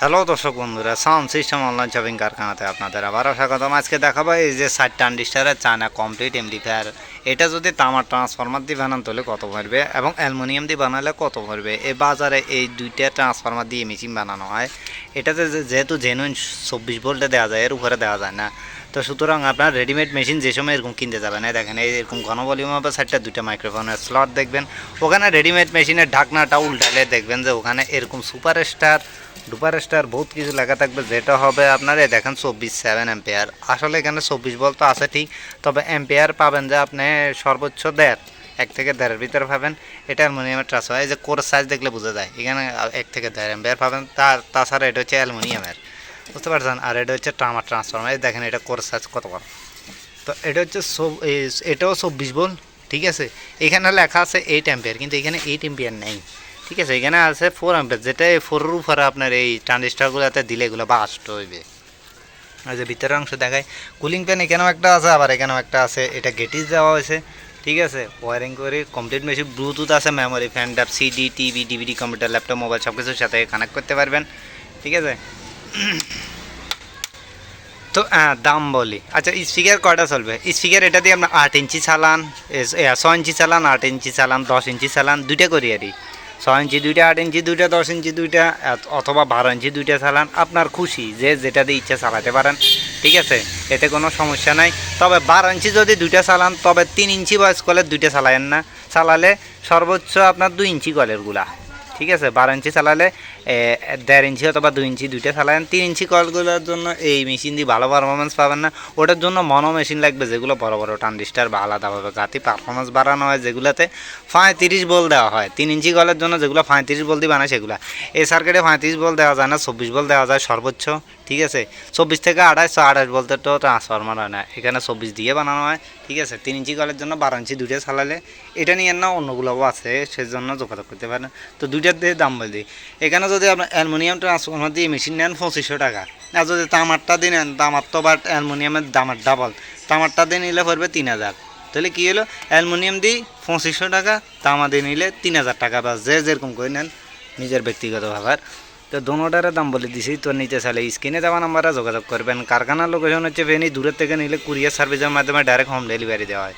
Hello দর্শক বন্ধুরা, sound system online shopping কারখানাতে আপনাদের আবারও স্বাগতম। আজকে দেখাবো এই যে সাইড ট্রানজিস্টারের চায়না কমপ্লিট এমডিফায়ার এটা যদি তামার ট্রান্সফরমার দিয়ে বানান তাহলে কত ভরবে এবং অ্যালুমিনিয়াম দিয়ে বানালে কত ভরবে? এই বাজারে এই দুইটা ট্রান্সফরমার দিয়ে মেশিন বানানো হয়। এটাতে যেহেতু জেনুইন চব্বিশ ভোল্টে দেওয়া যায়, এর উপরে দেওয়া যায় না। তো সুতরাং আপনার রেডিমেড মেশিন যে সময় এরকম কিনতে যাবেন, এই দেখেন, এই এরকম ঘন ভলিউম হবে, সাইডটা দুইটা মাইক্রোফোনের স্লট দেখবেন। ওখানে রেডিমেড মেশিনের ঢাকনাটা উল্টালে দেখবেন যে ওখানে এরকম সুপার স্টার ডুপার স্টার বহুত কিছু লেখা থাকবে, যেটা হবে আপনার, এই দেখেন, চব্বিশ সেভেন এম্পেয়ার আসলে এখানে চব্বিশ বল তো আছে ঠিক, তবে এম্পেয়ার পাবেন যে আপনি সর্বোচ্চ দেড়, এক থেকে দেড়ের ভিতরে পাবেন। এটা অ্যালুমিনিয়ামের ট্রান্সফার এই যে কোর সাইজ দেখলে বোঝা যায়, এখানে এক থেকে দেড় এম্পেয়ার পাবেন। তার, তাছাড়া এটা হচ্ছে অ্যালুমিনিয়ামের। বুঝতে পারছেন? আর এটা হচ্ছে ট্রামার ট্রান্সফর্মার। এই দেখেন এটা কোর সাইজ কত বড়? তো এটা হচ্ছে সব- এটাও চব্বিশ বল ঠিক আছে? এখানে লেখা আছে এইট অ্যাম্পিয়ার কিন্তু এখানে এইট অ্যাম্পিয়ার নেই, ঠিক আছে? এখানে আছে ফোর অ্যাম্পিয়ার যেটা এই ফোরের উপরে আপনার এই ট্রানজিস্টারগুলোতে দিলে এগুলো বাস্ট হইবে। আর যে ভিতরের অংশ দেখায় কুলিং ফ্যান এখানেও একটা আছে, আবার এখানেও একটা আছে। এটা গেটিস দেওয়া হয়েছে, ঠিক আছে? ওয়ারিং করে কমপ্লিট মেশিন ব্লুটুথ আছে মেমোরি ফ্যান ড্যাপ CD TV DVD computer laptop mobile সব কিছুর সাথে কানেক্ট করতে পারবেন, ঠিক আছে? তো দাম বলি। আচ্ছা স্পিকার কয়টা চলবে? স্পিকার এটা দিয়ে আপনার আট ইঞ্চি চালান ছ ইঞ্চি চালান, আট ইঞ্চি চালান, দশ ইঞ্চি চালান, দুইটা করি আর। ছয় ইঞ্চি দুইটা, আট ইঞ্চি দুইটা, দশ ইঞ্চি দুইটা অথবা বারো ইঞ্চি দুইটা চালান, আপনার খুশি, যে যেটা দিয়ে ইচ্ছা চালাতে পারেন, ঠিক আছে? এতে কোনো সমস্যা নাই। তবে বারো ইঞ্চি যদি দুইটা চালান, তবে তিন ইঞ্চি বয়স কলের দুইটা চালায়েন না। চালালে সর্বোচ্চ আপনার দুই ইঞ্চি কলেরগুলা। ঠিক আছে, বারো ইঞ্চি চালালে দেড় ইঞ্চি অথবা দুই ইঞ্চি দুইটা চালান তিন ইঞ্চি কলগুলোর জন্য এই মেশিন দিয়ে ভালো পারফরমেন্স পাবেন না। ওটার জন্য মনো মেশিন লাগবে, যেগুলো বড় বড় ট্রানজিস্টার বা আলাদাভাবে যাতে পারফরমেন্স বাড়ানো হয়, যেগুলোতে পঁয়ত্রিশ বল দেওয়া হয়। তিন ইঞ্চি কলের জন্য যেগুলো পঁয়ত্রিশ বল দিয়ে বানায় সেগুলো। এই সার্কিটে পঁয়ত্রিশ বল দেওয়া যায় না, চব্বিশ বল দেওয়া যায় সর্বোচ্চ। ঠিক আছে? চব্বিশ থেকে আঠাশ আঠাশ বলতে তো ট্রান্সফরমার হয় না। এখানে চব্বিশ দিয়ে বানানো হয়, ঠিক আছে? তিন ইঞ্চি কলের জন্য বারো ইঞ্চি দুইটা চালালে এটা নিয়ে না অন্যগুলোও আছে, সেজন্য যোগাযোগ করতে পারেন। তো দুইটার দিয়ে দাম বলি এখানে যদি আপনার অ্যালুমিনিয়াম ট্রান্সফরমার দিয়ে মেশিন নেন পঁচিশশো টাকা। আর যদি তামারটা দিয়ে নেন, তামার তো বাট অ্যালুমিনিয়ামের দামের ডাবল তামারটা দিয়ে নিলে পড়বে তিন হাজার। তাহলে কী হলো? অ্যালুমিনিয়াম দিয়ে পঁচিশশো টাকা, তামা দিয়ে নিলে তিন হাজার টাকা বা যে যেরকম করে নেন, নিজের ব্যক্তিগত ব্যাপার তো দোনোটারে দাম বলে দিছি তো নিতে চাইলে স্ক্রিনে দেওয়া নাম্বারে যোগাযোগ করবেন। কারখানার লোকেশন হচ্ছে ভেনি দূরের থেকে নিলে কুরিয়ার সার্ভিসের মাধ্যমে ডাইরেক্ট হোম ডেলিভারি দেওয়া হয়।